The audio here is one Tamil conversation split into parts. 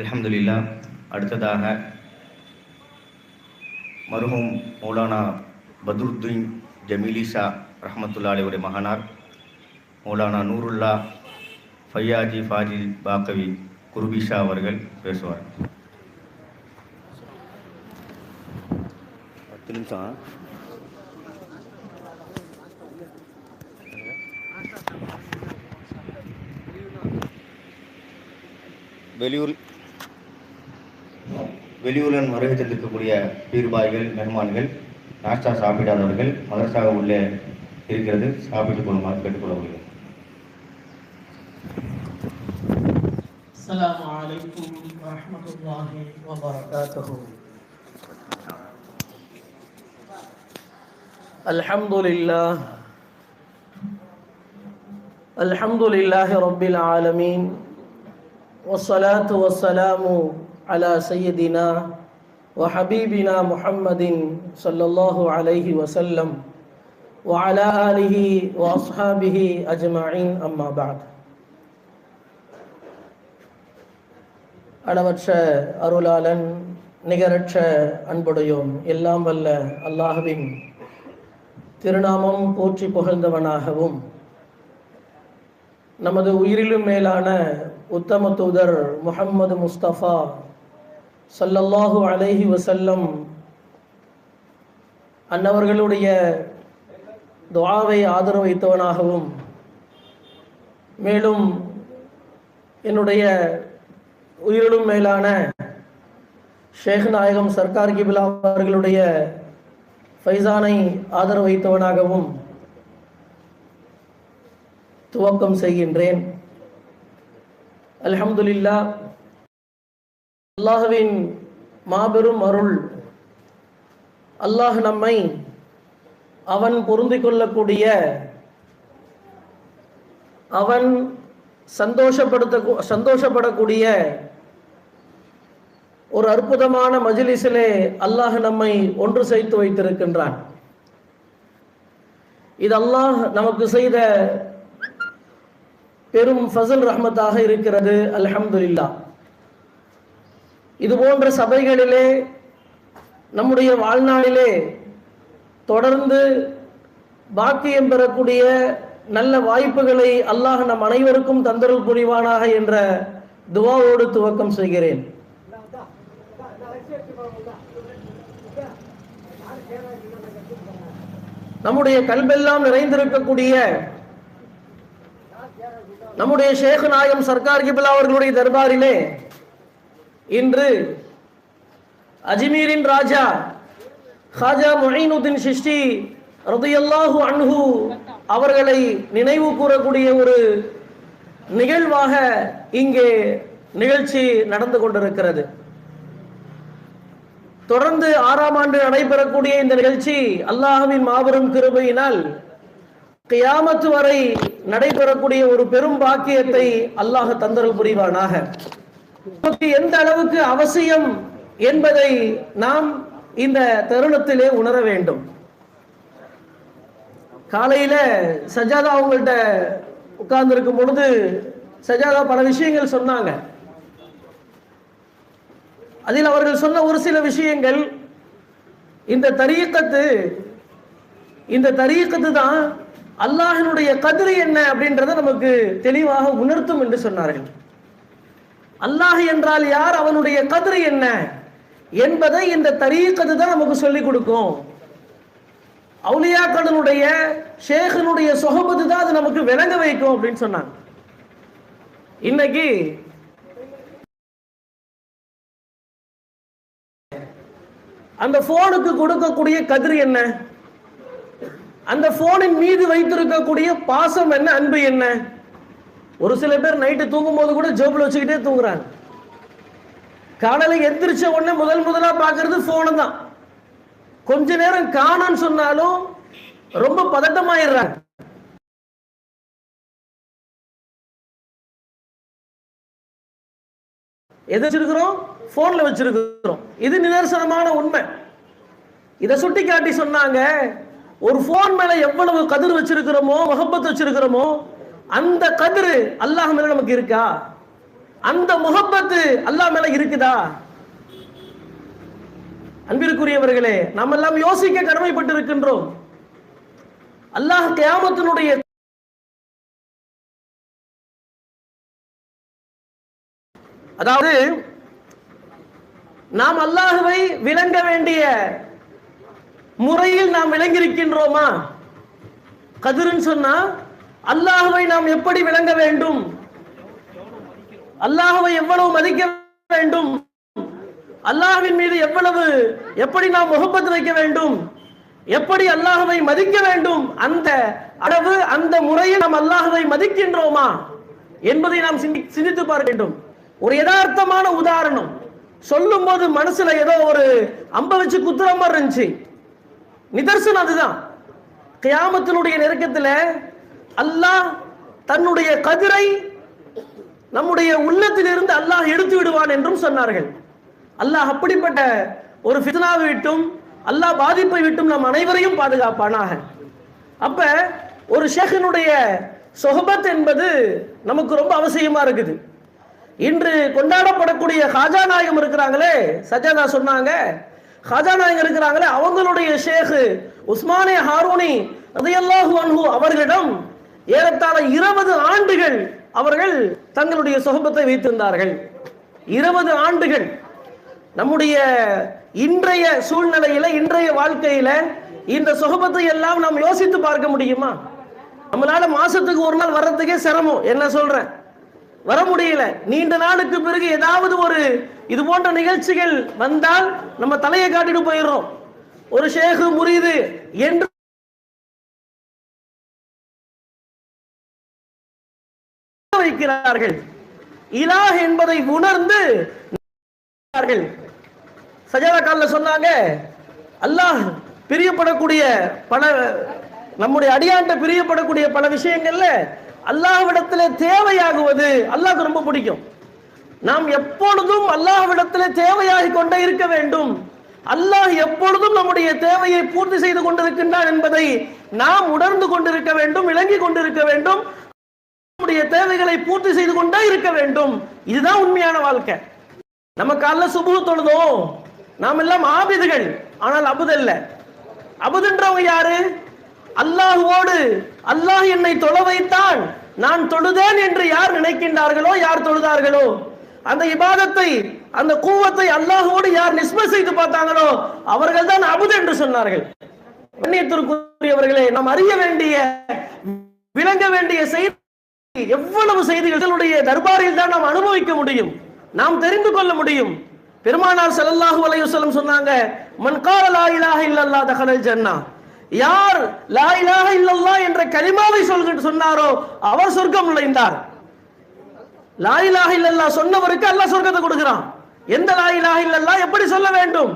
அலமதுல்லா அடுத்ததாக மருஹூம் மௌலானா பத்ருத்தீன் ஜமீலிஷா ரஹமத்துல்லா மகனார் மௌலானா நூருல்லா ஃபையாஜி ஃபாஜி பாக்கவி குருபிஷா அவர்கள் பேசுவார். பத்து நிமிஷம் வெளியூர் வெளியூரில் வருகை தந்திருக்கக்கூடிய பீர்பாய்கள் மெஹமான்கள் நாஷ்டா சாப்பிடாதவர்கள் மதரசாக உள்ளே இருக்கிறது சாப்பிட்டுக் கொள்ளுமாறு கேட்டுக்கொள்ளப்படுகிறது السلام عليكم ورحمة الله وبركاته الحمد لله الحمد لله رب العالمين والصلاة والسلام على سيدنا وحبيبنا محمد صلى الله عليه وسلم وعلى آله وأصحابه أجمعين أما بعد அளவற்ற அருளாளன் நிகரற்ற அன்புடையோன் எல்லாம் வல்ல அல்லாஹுவின் திருநாமம் போற்றி புகழ்ந்தவனாகவும் நமது உயிரிலும் மேலான உத்தம தூதர் முஹம்மது முஸ்தபா ஸல்லல்லாஹு அலைஹி வசல்லம் அன்னவர்களுடைய துவாவை ஆதரவு வைத்தவனாகவும் மேலும் என்னுடைய உயிரிலும் மேலான ஷேக் நாயகம் சர்க்கார் கிபிலா அவர்களுடைய ஃபைசானை ஆதரவு வைத்தவனாகவும் துவக்கம் செய்கின்றேன். அலமதுல்லா அல்லாஹுவின் மாபெரும் அருள். அல்லாஹ் நம்மை அவன் பொருந்தி கொள்ளக்கூடிய அவன் சந்தோஷப்படுத்த சந்தோஷப்படக்கூடிய ஒரு அற்புதமான மஜிலிசிலே அல்லாஹ் நம்மை ஒன்று சேர்த்து வைத்திருக்கின்றான். இது அல்லாஹ் நமக்கு செய்த பெரும் ஃபசல் ரஹ்மத்தாக இருக்கிறது. அல்ஹம்துலில்லா இது போன்ற சபைகளிலே நம்முடைய வாழ்நாளிலே தொடர்ந்து பாக்கியம் பெறக்கூடிய நல்ல வாய்ப்புகளை அல்லாஹ் நம் அனைவருக்கும் தந்தருள் புரிவானாக என்ற துவாவோடு துவக்கம் செய்கிறேன். நம்முடைய கல்வெல்லாம் நிறைந்திருக்கக்கூடிய நம்முடைய ஷேக் நாயம் சர்க்கார் கிபிலா அவர்களுடைய தர்பாரிலே இன்று அஜ்மீரின் ராஜா ஹாஜா மொஹீனுத்தின் சிஷ்டி ரதையல்லாஹு அன்ஹு அவர்களை நினைவு கூறக்கூடிய ஒரு நிகழ்வாக இங்கே நிகழ்ச்சி நடந்து கொண்டிருக்கிறது. தொடர்ந்து ஆறாம் ஆண்டு நடைபெறக்கூடிய இந்த நிகழ்ச்சி அல்லாஹுவின் மாபெரும் கிருபையினால் கியாமத்து வரை நடைபெறக்கூடிய ஒரு பெரும் பாக்கியத்தை அல்லாஹ் தந்தரல் புரிவானாக. எந்த அளவுக்கு அவசியம் என்பதை நாம் இந்த தருணத்திலே உணர வேண்டும். காலையில சஜாதா அவங்கள்ட்ட உட்கார்ந்து இருக்கும் பொழுது சஜாதா பல விஷயங்கள் சொன்னாங்க. அதில் அவர்கள் சொன்ன ஒரு சில விஷயங்கள் இந்த தரியக்கத்து இந்த தரியக்கத்து தான் அல்லாஹினுடைய கதிரி என்ன அப்படின்றத நமக்கு தெளிவாக உணர்த்தும் என்று சொன்னார்கள். அல்லாஹ் என்றால் யார்? அவனுடைய கதிரை என்ன? என்பதை இந்த தரீக்கது தான் நமக்கு சொல்லிக் கொடுக்கும். அவுலியாக்களுடைய ஷேகனுடைய சொகபத்து தான் அது நமக்கு விளங்க வைக்கும் அப்படின்னு சொன்னாங்க. இன்னைக்கு அந்த போனுக்கு கொடுக்கக்கூடிய கதிர் என்ன? அந்த போனின் மீது வைத்திருக்கக்கூடிய பாசம் என்ன? அன்பு என்ன? ஒரு சில பேர் நைட்டு தூங்கும் போது கூட ஜோப்பில் வச்சுக்கிட்டே தூங்குறாங்க. காலையில எந்திரிச்ச உடனே முதல் முதலா பாக்குறது ஃபோனு தான். கொஞ்ச நேரம் காணான்னு சொன்னாலும் ரொம்ப பதட்டமாயிடுறாங்க. எது வச்சிருக்கிறோம்? போன்ல வச்சிருக்கிறோம். இது நிதர்சனமான உண்மை. இதை சுட்டி காட்டி சொன்னாங்க ஒரு போன் மேல எவ்வளவு கதிர் வச்சிருக்கிறோமோ முகப்பத் வச்சிருக்கிறோமோ அந்த கதிரு அல்லாஹ் மேல நமக்கு இருக்கா? அந்த முகப்பத்து அல்லாஹ் மேல இருக்குதா? அன்பிற்குரியவர்களே நாம் எல்லாம் யோசிக்க கடமைப்பட்டு இருக்கின்றோம் அல்லாஹ் கியாமத்தினுடைய அதாவது நாம் அல்லாஹுவை விளங்க வேண்டிய முறையில் நாம் விளங்கியிருக்கின்றோமா? கதிர்ன்னு சொன்னா அல்லாஹுவை நாம் எப்படி விளங்க வேண்டும்? அல்லாஹுவை எவ்வளவு மதிக்க வேண்டும்? அல்லாஹுவின் மீது எவ்வளவு எப்படி நாம் முகப்பத் வைக்க வேண்டும்? எப்படி அல்லாஹுவை மதிக்க வேண்டும்? அந்த அளவு அந்த முறையில் நாம் அல்லாஹுவை மதிக்கின்றோமா என்பதை நாம் சிந்தி- சிந்தித்து பார்க்க வேண்டும். ஒரு யதார்த்தமான உதாரணம். சொல்லும் போது மனசுல ஏதோ ஒரு அம்ப வச்சு குத்துற மாதிரி இருந்துச்சு. நிதர்சனம் அதுதான். கியாமத்தினுடைய நெருக்கத்துல அல்லாஹ் தன்னுடைய கதிரை நம்முடைய உள்ளத்திலிருந்து அல்லாஹ் எடுத்து விடுவான் என்றும் சொன்னார்கள். அல்லாஹ் அப்படிப்பட்ட ஒரு ஃபித்னாவை விட்டும் அல்லாஹ் பாதிப்பை விட்டும் நம் அனைவரையும் பாதுகாப்பானாக. அப்ப ஒரு ஷேகனுடைய சொஹபத் என்பது நமக்கு ரொம்ப அவசியமா இருக்குது. இன்று கொண்டாடப்படக்கூடிய ஹாஜா நாயகம் இருக்கிறாங்களே சஜாதா சொன்னாங்க. ஹாஜா நாயகம் இருக்கிறாங்களே அவங்களுடைய ஷேக் உஸ்மானே ஹாரூனி அதையெல்லாம் அவர்களிடம் ஏறத்தாழ இருபது ஆண்டுகள் அவர்கள் தங்களுடைய சொகுபத்தை வைத்திருந்தார்கள். இருபது ஆண்டுகள். நம்முடைய இன்றைய சூழ்நிலையில இன்றைய வாழ்க்கையில இந்த சொகபத்தை எல்லாம் நாம் யோசித்து பார்க்க முடியுமா? நம்மளால மாசத்துக்கு ஒரு நாள் வர்றதுக்கே சிரமம். என்ன சொல்றேன்? வர முடியல. நீண்ட நாளுக்கு பிறகு ஏதாவது ஒரு இது போன்ற நிகழ்ச்சிகள் வந்தால் நம்ம தலையை காட்டிட்டு போயிடுறோம். ஒரு ஷேகு முறியுது என்று இருக்கிறார்கள் இலாஹ் என்பதை உணர்ந்து இருக்கிறார்கள். சஜாதா கால்ல சொன்னாங்க அல்லாஹ் பிரியப்படக்கூடிய பல நம்முடைய அடியாண்ட பிரியப்படக்கூடிய பல விஷயங்கள்ல அல்லாஹ்விடத்துல தேவையாகுவது அல்லாஹ்க்கு ரொம்ப பிடிக்கும். நாம் எப்பொழுதும் அல்லாஹ்விடத்துல தேவையாகி கொண்டே இருக்க வேண்டும். அல்லாஹ் எப்பொழுதும் நம்முடைய தேவையை பூர்த்தி செய்து கொண்டிருக்கின்றான் என்பதை நாம் உணர்ந்து கொண்டிருக்க வேண்டும் விளங்கி கொண்டிருக்க வேண்டும். நம்முடைய தேவைகளை பூர்த்தி செய்து கொண்டே இருக்க வேண்டும். இதுதான் உண்மையான வாழ்க்கை. நம்ம காலைல சுபு தொழுதோம் நாம் எல்லாம் ஆபிதுகள். ஆனால் அபுதல்ல அபுதுன்றவங்க யாரு? அல்லாஹுவோடு. அல்லாஹ் என்னை தொழ வைத்தான். நான் தொழுதேன் என்று யார் நினைக்கின்றார்களோ யார் தொழுதார்களோ? அந்த இபாதத்தை அந்த கூவத்தை அல்லாஹோடு யார் நிஸ்ம செய்து பார்த்தாங்களோ அவர்கள் தான் அபுது என்று சொன்னார்கள். கண்ணியத்திற்குரியவர்களே நாம் அறிய வேண்டிய விளங்க வேண்டிய செய்தி எவ்வளவு செய்திகளுடைய தர்பாரில் தான் நாம் அனுபவிக்க முடியும்? நாம் தெரிந்து கொள்ள முடியும். பெருமானார் செல்லல்லாஹு அலைஹி சொன்னாங்க மன்கார லா இலாஹ இல்லல்லாஹ் ஜன்னா யார் லா இலாஹ இல்லல்லா என்ற கலிமாவை சொல்கிட்டு சொன்னாரோ அவர் சொர்க்கம் நுழைந்தார். லா இலாஹ இல்லல்லா சொன்னவருக்கு அல்லாஹ் சொர்க்கத்தை கொடுக்கிறான். எந்த லா இலாஹ இல்லல்லா எப்படி சொல்ல வேண்டும்?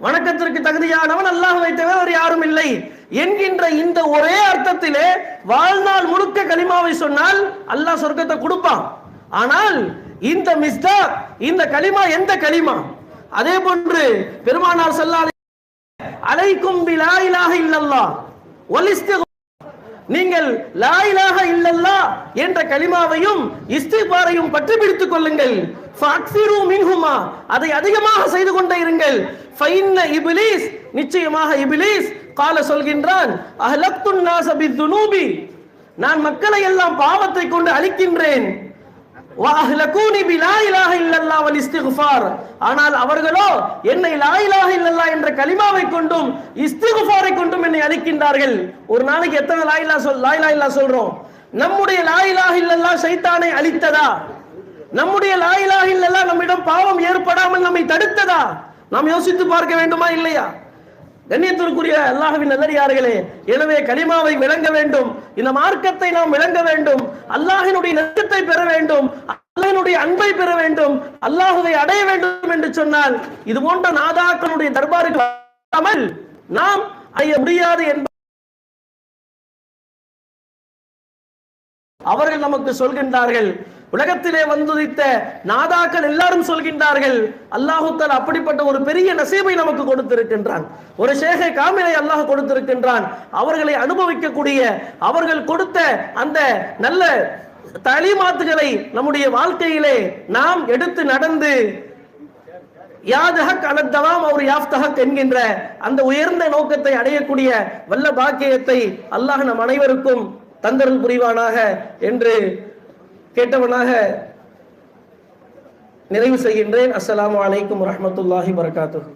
வணக்கத்திற்கு தகுதியானவன் அல்லாஹ் தவிர வேறு யாரும் இல்லை என்கின்ற இந்த ஒரே அர்த்தத்திலே வாழ்நாள் முழுக்க கலிமாவை சொன்னால் அல்லாஹ் சொர்க்கத்தை கொடுப்பான். ஆனால் இந்த மிஸ்தா இந்த களிமா எந்த களிமா? அதே போன்று பெருமானார் சொல்லாலே அலைக்கும் பிலா இலாக இல்லல்லாஹ். வல் நீங்கள் லாயிலாக இல்லல்லா என்ற கலிமாவையும் இஸ்திபாரையும் பற்றி பிடித்துக் கொள்ளுங்கள். ஃபஅக்ஸிரு மின்ஹுமா அதை அதிகமாக செய்து கொண்டே இருங்கள். ஃபைன்ன இபிலிஸ் நிச்சயமாக இபிலிஸ் கால சொல்கின்றான் அஹ்லக்துன் நாஸ பிதுனூபி. நான் மக்களை எல்லாம் பாவத்தை கொண்டு அழிக்கின்றேன். ஆனால் அவர்களோ என்னை லா என்ற கலிமாவை கொண்டும் இஸ்திக்ஃபாரை கொண்டும் என்னை அழிக்கின்றார்கள். ஒரு நாளைக்கு எத்தனை லாயிலா சொல் லா இலாஹ சொல்றோம்? நம்முடைய லாயிலாக இல்லல்லா சைத்தானை அழித்ததா? நம்முடைய லாயிலாக இல்லல்லா நம்மிடம் பாவம் ஏற்படாமல் நம்மை தடுத்ததா? நாம் யோசித்து பார்க்க வேண்டுமா இல்லையா? கண்ணியத்திற்குரிய அல்லாஹுவின் நல்லடியார்களே எனவே கலிமாவை விளங்க வேண்டும். இந்த மார்க்கத்தை நாம் விளங்க வேண்டும். அல்லாஹினுடைய நெருக்கத்தை பெற வேண்டும். அல்லாஹினுடைய அன்பை பெற வேண்டும். அல்லாஹுவை அடைய வேண்டும் என்று சொன்னால் இது போன்ற நாதாக்களுடைய தர்பாருக்கு வராமல் நாம் அடைய முடியாது என்பது அவர்கள் நமக்கு சொல்கின்றார்கள் உலகத்திலே வந்துதித்த நாதாக்கள் எல்லாரும் சொல்கின்றார்கள் அல்லாஹுத்தால் அப்படிப்பட்ட ஒரு பெரிய நசீபை நமக்கு கொடுத்திருக்கின்றான். ஒரு ஷேகை காமிலை அல்லாஹ் கொடுத்திருக்கின்றான். அவர்களை அனுபவிக்கக்கூடிய அவர்கள் கொடுத்த அந்த நல்ல தலிமாத்துகளை நம்முடைய வாழ்க்கையிலே நாம் எடுத்து நடந்து யாதஹக் அலத்தவாம் அவர் யாஃப்தஹக் என்கின்ற அந்த உயர்ந்த நோக்கத்தை அடையக்கூடிய வல்ல பாக்கியத்தை அல்லாஹ் நம் அனைவருக்கும் தந்தருள் புரிவானாக என்று கேட்டவனாக நிறைவு செய்கின்றேன் அஸ்ஸலாமு அலைக்கும் வரஹ்மத்துல்லாஹி வரகாத்துஹு